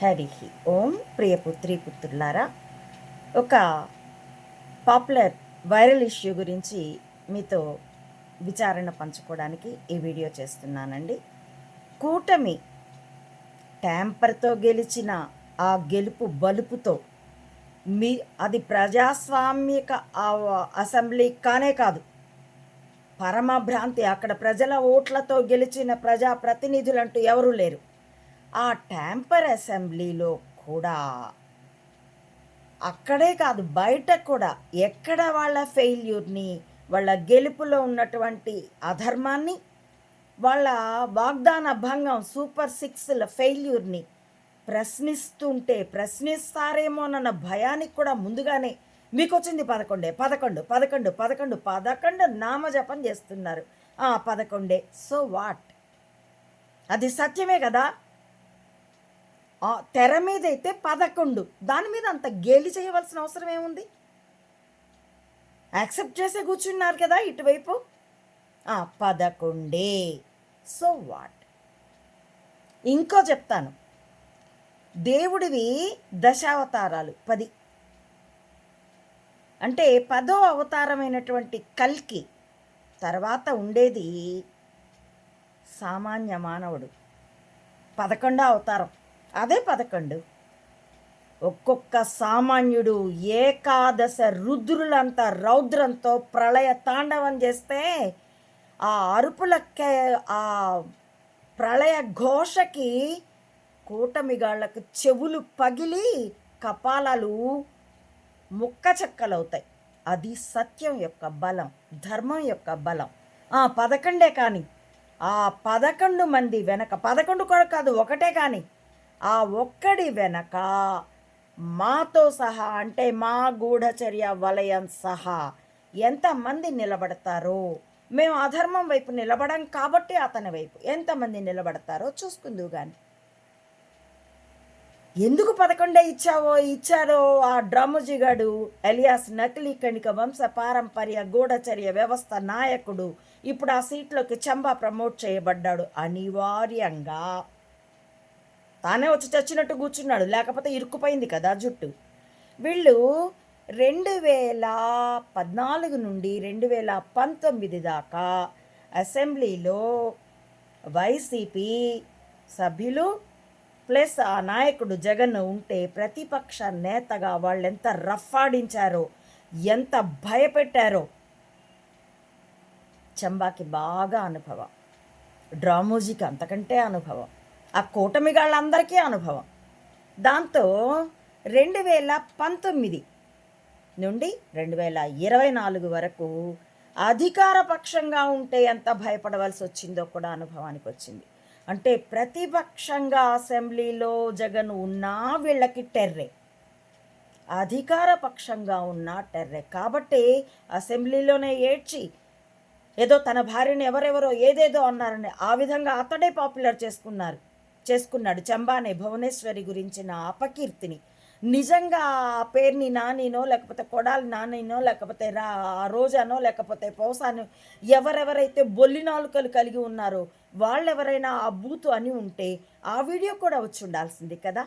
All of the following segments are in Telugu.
హరి ఓం ప్రియ పుత్రి పుత్రులారా ఒక పాపులర్ వైరల్ ఇష్యూ గురించి మీతో విచారణ పంచుకోవడానికి ఈ వీడియో చేస్తున్నానండి. కూటమి ట్యాంపర్తో గెలిచిన ఆ గెలుపు బలుపుతో మీ అది ప్రజాస్వామిక అసెంబ్లీ కానే కాదు పరమభ్రాంతి అక్కడ ప్రజల ఓట్లతో గెలిచిన ప్రజా ప్రతినిధులంటూ ఎవరూ లేరు. ఆ ట్యాంపర్ అసెంబ్లీలో కూడా అక్కడే కాదు బయట కూడా ఎక్కడ వాళ్ళ ఫెయిల్యూర్ని వాళ్ళ గెలుపులో ఉన్నటువంటి అధర్మాన్ని వాళ్ళ వాగ్దాన భంగం సూపర్ సిక్స్ల ఫెయిల్యూర్ని ప్రశ్నిస్తుంటే ప్రశ్నిస్తారేమోనన్న భయానికి కూడా ముందుగానే మీకు వచ్చింది పదకొండే. పదకొండు పదకొండు పదకొండు పదకొండు నామజపం చేస్తున్నారు. ఆ పదకొండే. So what? అది సత్యమే కదా? తెర మీద అయితే పదకొండు. దాని మీద అంత గేలి చేయవలసిన అవసరం ఏముంది? యాక్సెప్ట్ చేసే కూర్చున్నారు కదా ఇటువైపు? ఆ పదకొండే. So what? ఇంకో చెప్తాను. దేవుడివి దశావతారాలు పది. అంటే పదో అవతారమైనటువంటి కల్కి తర్వాత ఉండేది సామాన్య మానవుడు. పదకొండో అవతారం. అదే పదకొండు. ఒక్కొక్క సామాన్యుడు ఏకాదశ రుద్రులంత రౌద్రంతో ప్రళయ తాండవం చేస్తే ఆ అరుపులకే ఆ ప్రళయ ఘోషకి కూటమిగాళ్ళకు చెవులు పగిలి కపాలాలు ముక్క చెక్కలవుతాయి. అది సత్యం యొక్క బలం ధర్మం యొక్క బలం. ఆ పదకొండే కానీ ఆ పదకొండు మంది వెనక పదకొండు కూడా కాదు ఒకటే కానీ ఆ ఒక్కడి వెనక మాతో సహా అంటే మా గూఢచర్య వలయం సహా ఎంతమంది నిలబడతారో మేము అధర్మం వైపు నిలబడం కాబట్టి అతని వైపు ఎంతమంది నిలబడతారో చూసుకుందువు కానీ ఎందుకు పదకొండే ఇచ్చావో ఇచ్చారో ఆ డ్రమ్ముజిగాడు ఎలియాస్ నకిలీ కణిక వంశ పారంపర్య గూఢచర్య వ్యవస్థ నాయకుడు ఇప్పుడు ఆ సీట్లోకి చంబా ప్రమోట్ చేయబడ్డాడు అనివార్యంగా. తానే వచ్చి చచ్చినట్టు కూర్చున్నాడు. లేకపోతే ఇరుక్కుపోయింది కదా జుట్టు. వీళ్ళు రెండు వేల పద్నాలుగు నుండి రెండు వేల పంతొమ్మిది దాకా అసెంబ్లీలో వైసీపీ సభ్యులు ప్లస్ ఆ నాయకుడు జగన్ ఉంటే ప్రతిపక్ష నేతగా వాళ్ళు ఎంత రఫాడించారో ఎంత భయపెట్టారో. చంబాకి బాగా అనుభవం. డ్రామోజీకి అంతకంటే అనుభవం. ఆ కూటమి వాళ్ళందరికీ అనుభవం. దాంతో రెండు వేల పంతొమ్మిది నుండి రెండు వేల ఇరవై నాలుగు వరకు అధికార పక్షంగా ఉంటే ఎంత భయపడవలసి వచ్చిందో కూడా అనుభవానికి వచ్చింది. అంటే ప్రతిపక్షంగా అసెంబ్లీలో జగన్ ఉన్నా వీళ్ళకి టెర్రే. అధికార పక్షంగా ఉన్న టెర్రే. కాబట్టి అసెంబ్లీలోనే ఏడ్చి ఏదో తన భార్యని ఎవరెవరో ఏదేదో అన్నారని ఆ విధంగా అతడే పాపులర్ చేసుకున్నారు. చేసుకున్నాడు. చంబానే భువనేశ్వరి గురించిన అపకీర్తిని. నిజంగా ఆ పేరుని నానినో లేకపోతే కొడాలి నానినో లేకపోతే రా ఆ రోజానో లేకపోతే పౌసానో ఎవరెవరైతే బొల్లి నాలుకలు కలిగి ఉన్నారో వాళ్ళెవరైనా ఆ బూతు అని ఉంటే ఆ వీడియో కూడా వచ్చి ఉండాల్సింది కదా.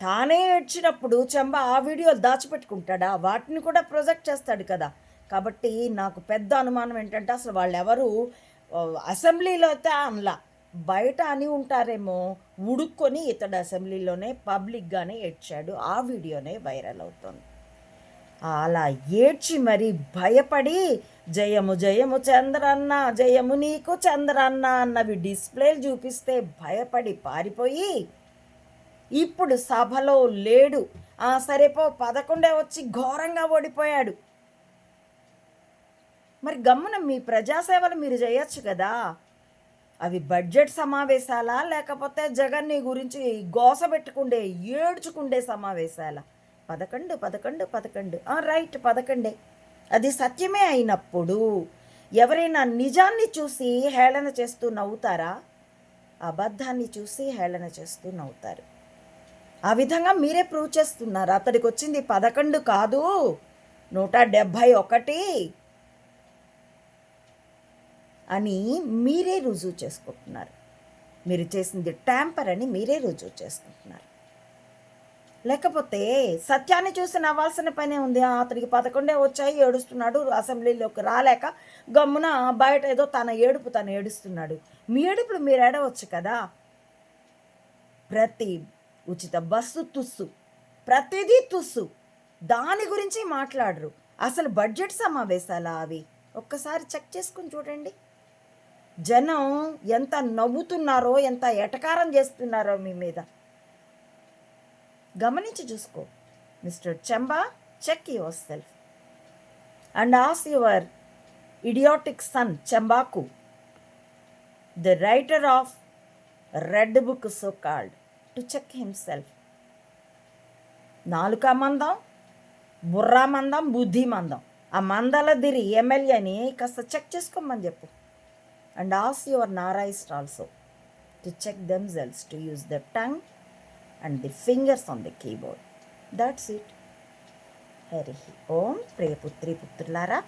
తానే ఏడ్చినప్పుడు చెంబ ఆ వీడియోలు దాచిపెట్టుకుంటాడా? వాటిని కూడా ప్రొజెక్ట్ చేస్తాడు కదా. కాబట్టి నాకు పెద్ద అనుమానం ఏంటంటే అసలు వాళ్ళెవరు అసెంబ్లీలో అయితే అనలా. బయట అని ఉంటారేమో ఉడుక్కొని ఇతడు అసెంబ్లీలోనే పబ్లిక్గానే ఏడ్చాడు. ఆ వీడియోనే వైరల్ అవుతుంది. అలా ఏడ్చి మరి భయపడి జయము జయము చంద్రన్న జయము నీకు చంద్రన్న అన్నవి డిస్ప్లేలు చూపిస్తే భయపడి పారిపోయి ఇప్పుడు సభలో లేడు. ఆ సరేపో పదకొండే వచ్చి ఘోరంగా ఓడిపోయాడు. మరి గమ్మున మీ ప్రజాసేవలు మీరు చేయొచ్చు కదా? అవి బడ్జెట్ సమావేశాలా? లేకపోతే జగన్ని గురించి గోస పెట్టుకుండే ఏడ్చుకుండే సమావేశాలా? పదకొండు పదకొండు పదకొండు. రైట్ పదకొండే. అది సత్యమే అయినప్పుడు ఎవరైనా నిజాన్ని చూసి హేళన చేస్తూ నవ్వుతారా? అబద్ధాన్ని చూసి హేళన చేస్తూ నవ్వుతారు. ఆ విధంగా మీరే ప్రూవ్ చేస్తున్నారు. అతడికి వచ్చింది పదకొండు కాదు. నూట డెబ్భై ఒకటి. అని మీరే రుజువు చేసుకుంటున్నారు. మీరు చేసింది ట్యాంపర్ అని మీరే రుజువు చేసుకుంటున్నారు. లేకపోతే సత్యాన్ని చూసి నవ్వాల్సిన పనే ఉంది. అతనికి పదకొండే వచ్చాయి ఏడుస్తున్నాడు. అసెంబ్లీలోకి రాలేక గమ్మున బయట ఏదో తన ఏడుపు తను ఏడుస్తున్నాడు. మీ ఏడుపులు మీరు ఏడవచ్చు కదా? ప్రతి ఉచిత బస్సు తుస్సు. ప్రతిదీ తుస్సు. దాని గురించి మాట్లాడరు. అసలు బడ్జెట్ సమావేశాలా అవి? ఒక్కసారి చెక్ చేసుకుని చూడండి. జనం ఎంత నవ్వుతున్నారో ఎంత ఎటకారం చేస్తున్నారో మీ మీద. గమనించి చూసుకో. Mister Chemba check yourself and ask your idiotic son చెంబాకు. The writer of red book so called to check himself నాలుక మందం బుర్రా మందం బుద్ధి మందం. ఆ మందలదిరి ఎమ్మెల్యేని కాస్త చెక్ చేసుకోమని చెప్పు. And ask your naturist also to check them cells to use the tongue and the fingers on the keyboard that's it Hari Om ప్రియపుత్రి పుత్రులారా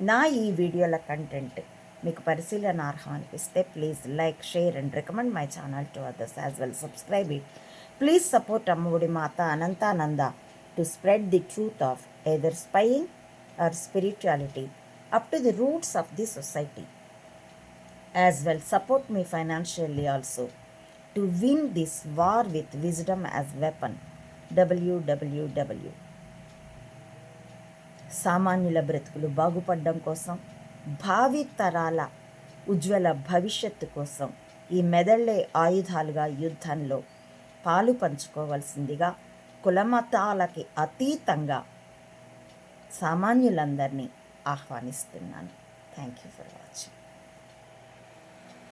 నా ఈ వీడియోల కంటెంట్ మీకు పరిశీలనార్హం అనిపిస్తే please like share and recommend my channel to others as well subscribe it please support Ammaodi Mata Anantananda to spread the truth of either spying or spirituality up to the roots of the society as well. Support me financially also. To win this war with wisdom as weapon. Www సామాన్యుల బ్రతుకులు బాగుపడడం కోసం భావి తరాల ఉజ్వల భవిష్యత్తు కోసం ఈ మెదళ్ళే ఆయుధాలుగా యుద్ధంలో పాలు పంచుకోవాల్సిందిగా కులమతాలకి అతీతంగా సామాన్యులందరినీ ఆహ్వానిస్తున్నాను. Thank you for watching